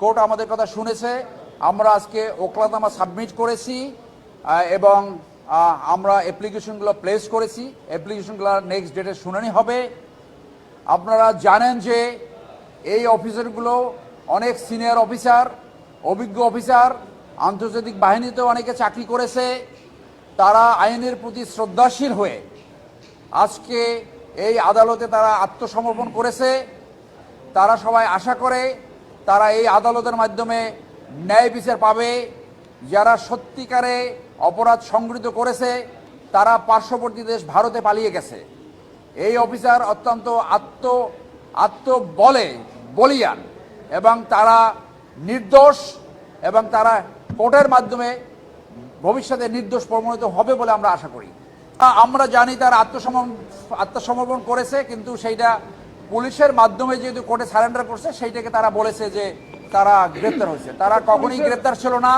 Court আমাদের কথা শুনেছে, আমরা আজকে ওকলাতনামা সাবমিট করেছি এবং আমরা অ্যাপ্লিকেশনগুলো প্লেস করেছি, অ্যাপ্লিকেশনগুলো নেক্সট ডেটে শুনানি হবে। আপনারা জানেন যে এই অফিসারগুলো অনেক সিনিয়র অফিসার, অভিজ্ঞ অফিসার, আন্তর্জাতিক বাহিনীতেও অনেকে চাকরি করেছে, তারা আইনের প্রতি শ্রদ্ধাশীল হয়ে আজকে এই আদালতে তারা আত্মসমর্পণ করেছে। তারা সবাই আশা করে তারা এই আদালতের মাধ্যমে ন্যায় বিচার পাবে। যারা সত্যিকারে অপরাধ সংগৃহীত করেছে, তারা পার্শ্ববর্তী দেশ ভারতে পালিয়ে গেছে। এই অফিসার অত্যন্ত আত্ম, আত্মবলে, বলিয়ান এবং তারা নির্দোষ এবং তারা কোর্টের মাধ্যমে ভবিষ্যতে নির্দোষ প্রমাণিত হবে বলে আমরা আশা করি। আমরা জানি তারা আত্মসমর্পণ আত্মসমর্পণ করেছে, কিন্তু সেইটা পুলিশের মাধ্যমে যেহেতু কোর্টে সারেন্ডার করছে সেইটাকে তারা বলেছে যে তারা গ্রেপ্তার হয়েছে। তারা কখনোই গ্রেপ্তার ছিল না।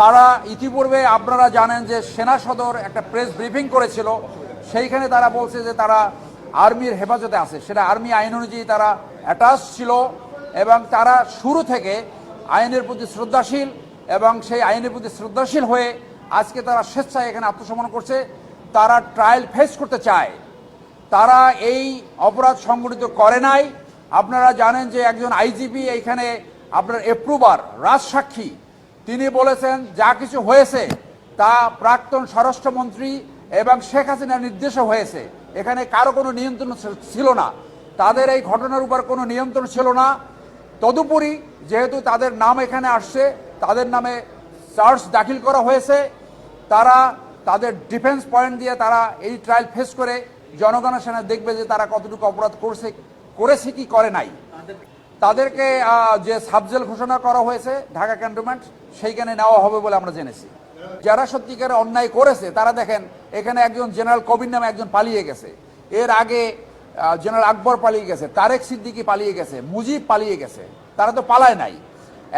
তারা ইতিপূর্বে আপনারা জানেন যে সেনা সদর একটা প্রেস ব্রিফিং করেছিল। সেইখানে তারা বলছে যে তারা আর্মির হেফাজতে আছে। সেটা আর্মি আইন অনুযায়ী তারা অ্যাটাচ ছিল এবং তারা শুরু থেকে আইনের প্রতি শ্রদ্ধাশীল এবং সেই আইনের প্রতি শ্রদ্ধাশীল হয়ে আজকে তারা স্বেচ্ছায় এখানে আত্মসমর্পণ করছে। তারা ট্রায়াল ফেস করতে চায়। তারা এই অপরাধ সংগঠিত করে নাই। আপনারা জানেন যে একজন আইজিপি এইখানে আপনার এপ্রুভার রাজসাক্ষী। তিনি বলেছেন, যা কিছু হয়েছে তা প্রাক্তন স্বরাষ্ট্রমন্ত্রী এবং শেখ হাসিনার নির্দেশও হয়েছে। এখানে কারও কোনো নিয়ন্ত্রণ ছিল- ছিল না। তাদের এই ঘটনার উপর কোনো নিয়ন্ত্রণ ছিল না। তদুপরি যেহেতু তাদের নাম এখানে আসছে, তাদের নামে চার্জ দাখিল করা হয়েছে। তারা তাদের ডিফেন্স পয়েন্ট দিয়ে তারা এই ট্রায়াল ফেস করে জনগণের সামনে দেখবে যে তারা কতটুকু অপরাধ করছে, করেছে কি করে নাই। তাদেরকে যে সাবজেল ঘোষণা করা হয়েছে ঢাকা ক্যান্টনমেন্ট, সেইখানে নেওয়া হবে বলে আমরা জেনেছি। যারা সত্যিকারে অন্যায় করেছে, তারা দেখেন, এখানে একজন জেনারেল কবির নামে একজন পালিয়ে গেছে। এর আগে জেনারেল আকবর পালিয়ে গেছে, তারেক সিদ্দিকি পালিয়ে গেছে, মুজিব পালিয়ে গেছে, তারা তো পালায় নাই।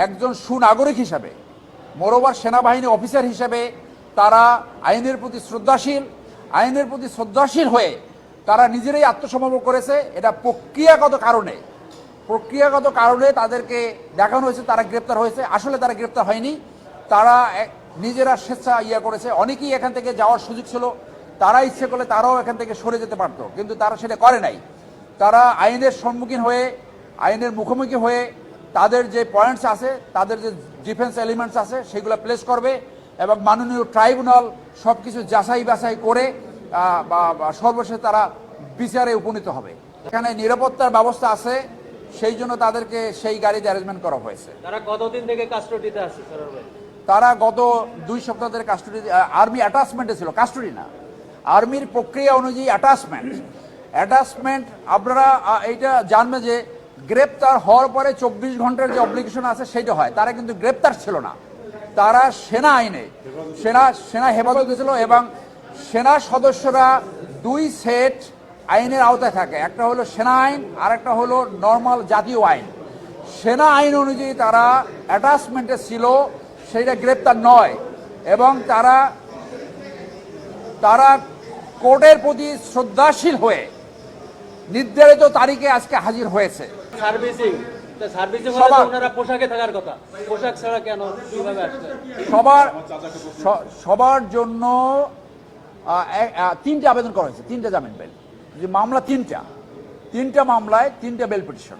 একজন সুনাগরিক হিসাবে মোরোবার সেনাবাহিনী অফিসার হিসাবে, তারা আইনের প্রতি শ্রদ্ধাশীল আইনের প্রতি শ্রদ্ধাশীল হয়ে তারা নিজেরাই আত্মসমর্পণ করেছে, এটা প্রক্রিয়াগত কারণে। প্রক্রিয়াগত কারণে তাদেরকে দেখানো হয়েছে, তারা গ্রেপ্তার হয়েছে। আসলে তারা গ্রেপ্তার হয়নি। তারা নিজেরা স্বেচ্ছা ইয়া করেছে। অনেকেই এখান থেকে যাওয়ার সুযোগ ছিল। তারা ইচ্ছে করলে তারাও এখান থেকে সরে যেতে পারতো, কিন্তু তারা সেটা করে নাই। তারা আইনের সম্মুখীন হয়ে, আইনের মুখোমুখি হয়ে তাদের যে পয়েন্টস আছে, তাদের যে ডিফেন্স এলিমেন্টস আছে, সেগুলো প্লেস করবে। এবং মাননীয় ট্রাইব্যুনাল সব কিছু যাচাই বাছাই করে সর্বশেষ তারা বিচারে উপনীত হবে। এখানে নিরাপত্তার ব্যবস্থা আছে সেই জন্য তাদেরকে সেই গাড়িতে অ্যারেঞ্জমেন্ট করা হয়েছে। তারা কতদিন থেকে কাস্টডিতে আছে তারা গত দুই সপ্তাহ ধরে কাস্টডি আর্মি অ্যাটাচমেন্টে ছিল কাস্টডি না। আর্মির প্রক্রিয়া অনুযায়ী অ্যাটাচমেন্ট অ্যাটাচমেন্ট আপনারা এইটা জানবেন যে গ্রেপ্তার হওয়ার পরে চব্বিশ ঘণ্টার যে অব্লিগেশন আছে সেইটা হয়। তারা কিন্তু গ্রেপ্তার ছিল না। তারা সেনা আইনে, সেনা সেনা হেফাজত ছিল এবং সেনা সদস্যরা দুই সেট আইনের আওতায় থাকে। একটা হলো সেনা আইন আর একটা হলো নর্মাল জাতীয় আইন। সেনা আইন অনুযায়ী তারা অ্যাটাচমেন্টে ছিল, সেইটা গ্রেপ্তার নয় এবং তারা তারা কোর্টের প্রতি শ্রদ্ধাশীল হয়ে নির্ধারিত তারিখে আজকে হাজির হয়েছে। সার্ভিসিং সার্ভিসিং সবার- ওনারা পোশাকে থাকার কথা। পোশাক ছাড়া কেন কীভাবে সবার সবার জন্য এক- তিনটে আবেদন করা হয়েছে তিনটে জামিন বেল। যে মামলা তিনটা তিনটা মামলায় তিনটা বেল পিটিশন।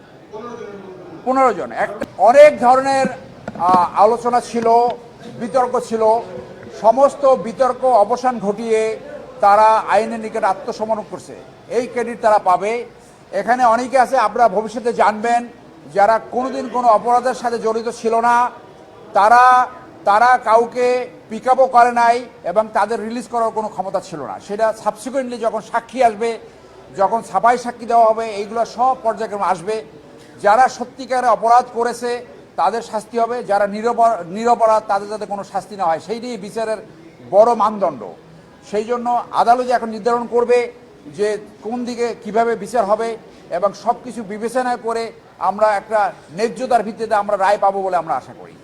পনেরো জন। একটা অনেক ধরনের আলোচনা ছিল বিতর্ক ছিল। সমস্ত বিতর্ক অবসান ঘটিয়ে তারা আইনের নিকট আত্মসমর্পণ করছে। এই ক্রেডিট তারা পাবে। এখানে অনেকে আছে আপনারা ভবিষ্যতে জানবেন যারা কোনোদিন কোনো অপরাধের সাথে জড়িত ছিল না, তারা তারা কাউকে পিক আপও করে নাই এবং তাদের রিলিজ করার কোনো ক্ষমতা ছিল না। সেটা সাবসিকুয়েন্টলি যখন সাক্ষী আসবে, যখন ছাপাই সাক্ষী দেওয়া হবে, এইগুলো সব পর্যায়ক্রমে আসবে। যারা সত্যিকারে অপরাধ করেছে, তাদের শাস্তি হবে। যারা নিরপরাধ, তাদের যাতে কোনো শাস্তি না হয় সেইটাই বিচারের বড় মানদণ্ড। সেই জন্য আদালত এখন নির্ধারণ করবে যে কোন দিকে কীভাবে বিচার হবে এবং সব কিছু বিবেচনা করে আমরা একটা ন্যায্যতার ভিত্তিতে আমরা রায় পাবো বলে আমরা আশা করি।